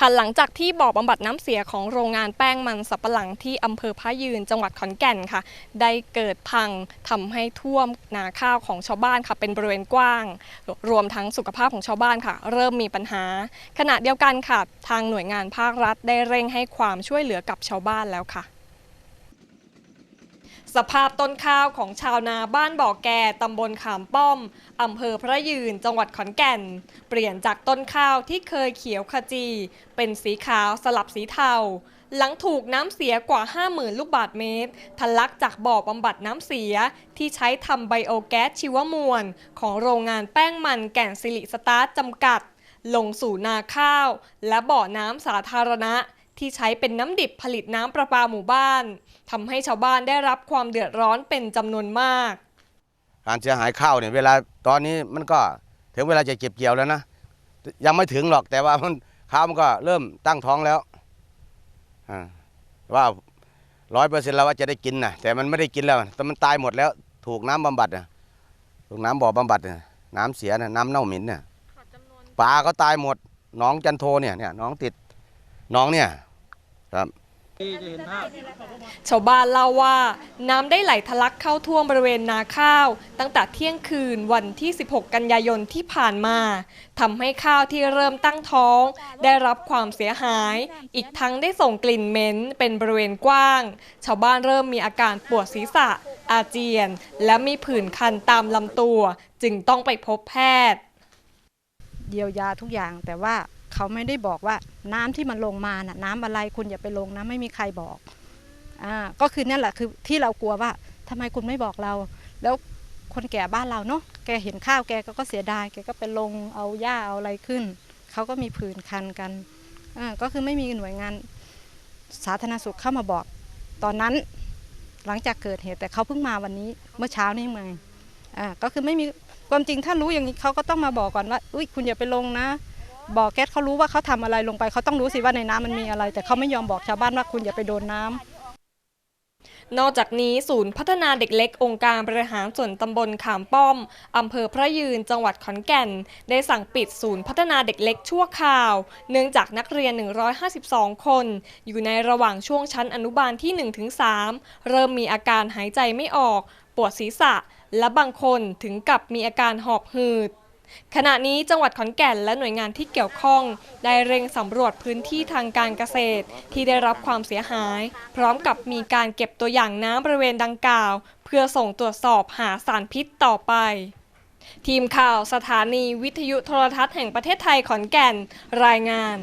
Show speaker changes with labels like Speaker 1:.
Speaker 1: ค่ะหลังจากที่บ่อบำบัดน้ำเสียของโรงงานแป้งมันสับปะหลังที่อำเภอพะยืนจังหวัดขอนแก่นค่ะ ได้เกิดพังทำให้ท่วมนาข้าวของชาวบ้านค่ะเป็นบริเวณกว้าง รวมทั้งสุขภาพของชาวบ้านค่ะ เริ่มมีปัญหา ขณะเดียวกันค่ะ ทางหน่วยงานภาครัฐได้เร่งให้ความช่วยเหลือกับชาวบ้านแล้วค่ะ สภาพต้นข้าวของชาวนาบ้านบ่อแก่ตำบลขามป้อมอำเภอพระยืน จังหวัดขอนแก่น เปลี่ยนจากต้นข้าวที่เคยเขียวขจี เป็นสีขาวสลับสีเทา หลังถูกน้ำเสียกว่า 50,000 ลูกบาทเมตร ทะลักจากบ่อบำบัดน้ำเสียที่ใช้ทำไบโอแก๊สชีวมวล ของโรงงานแป้งมันแก่นสิริสตาร์จำกัด ลงสู่นาข้าว และบ่อน้ำสาธารณะ ที่ใช้เป็นน้ำดิบผลิตน้ำประปาหมู่บ้านทำให้ชาวบ้านได้รับความเดือดร้อนเป็นจำนวนมาก
Speaker 2: การเสียหายข้าวเนี่ยเวลาตอนนี้มันก็ถึงเวลาจะเก็บเกี่ยวแล้วนะ ยังไม่ถึงหรอกแต่ว่ามันข้าวมันก็เริ่มตั้งท้องแล้วอ่าว่าร้อยเปอร์เซ็นต์แล้วว่าจะได้กินนะแต่มันไม่ได้กินแล้วแต่มันตายหมดแล้ว ถูกน้ำบำบัดนะถูกน้ำบ่อบำบัดน่ะน้ำเสียนะน้ำเน่าเหม็นเนี่ยปลาก็ตายหมดหน้องจันโทเนี่ยเนี่ยหน้องติดหน้องเนี่ย ครับ
Speaker 1: ชาวบ้านเล่าว่าน้ำได้ไหลทะลักเข้าท่วมบริเวณนาข้าว ตั้งแต่เที่ยงคืนวันที่ 16 กันยายนที่ผ่านมาทำให้ข้าวที่เริ่มตั้งท้อง ได้รับความเสียหาย อีกทั้งได้ส่งกลิ่นเหม็นเป็นบริเวณกว้าง ชาวบ้านเริ่มมีอาการปวดศีรษะ อาเจียน และมีผื่นคันตามลำตัว จึงต้องไปพบแพทย์
Speaker 3: เยียวยาทุกอย่างแต่ว่า เขาไม่ได้บอกว่าน้ำที่มันลงมาน่ะน้ำอะไรคุณอย่าไปลงนะไม่มีใครบอกอ่าก็คือนั่นแหละคือที่เรากลัวว่าทำไมคุณไม่บอกเรา แล้วคนแก่บ้านเราเนาะแกเห็นข้าวแกก็ก็เสียดายแกก็ไปลงเอาหญ้าเอาอะไรขึ้นเขาก็มีผื่นคันกันอ่าก็คือไม่มีหน่วยงานสาธารณสุขเข้ามาบอก ตอนนั้นหลังจากเกิดเหตุแต่เขาเพิ่งมาวันนี้เมื่อเช้านี่เองอ่าก็คือไม่มีความจริงถ้ารู้อย่างนี้เขาก็ต้องมาบอกก่อนว่าอุ้ยคุณอย่าไปลงนะ บอกแก๊สเขารู้ว่าเขาทำอะไรลงไปเขาต้องรู้สิว่าในน้ำมันมีอะไร แต่เขาไม่ยอมบอกชาวบ้านว่าคุณอย่าไปโดนน้ำ
Speaker 1: นอกจากนี้ศูนย์พัฒนาเด็กเล็กองค์การบริหารส่วนตำบลขามป้อม อำเภอพระยืน จังหวัดขอนแก่น ได้สั่งปิดศูนย์พัฒนาเด็กเล็กชั่วคราว เนื่องจากนักเรียน 152 คน อยู่ในระหว่างช่วงชั้นอนุบาลที่ 1-3 เริ่มมีอาการหายใจไม่ออก ปวดศีรษะ และบางคนถึงกับมีอาการหอบหืด ขณะนี้จังหวัดขอนแก่นและหน่วยงานที่เกี่ยวข้อง ได้เร่งสำรวจพื้นที่ทางการเกษตร ที่ได้รับความเสียหาย พร้อมกับมีการเก็บตัวอย่างน้ำบริเวณดังกล่าว เพื่อส่งตรวจสอบหาสารพิษต่อไป ทีมข่าวสถานีวิทยุโทรทัศน์แห่งประเทศไทยขอนแก่นรายงาน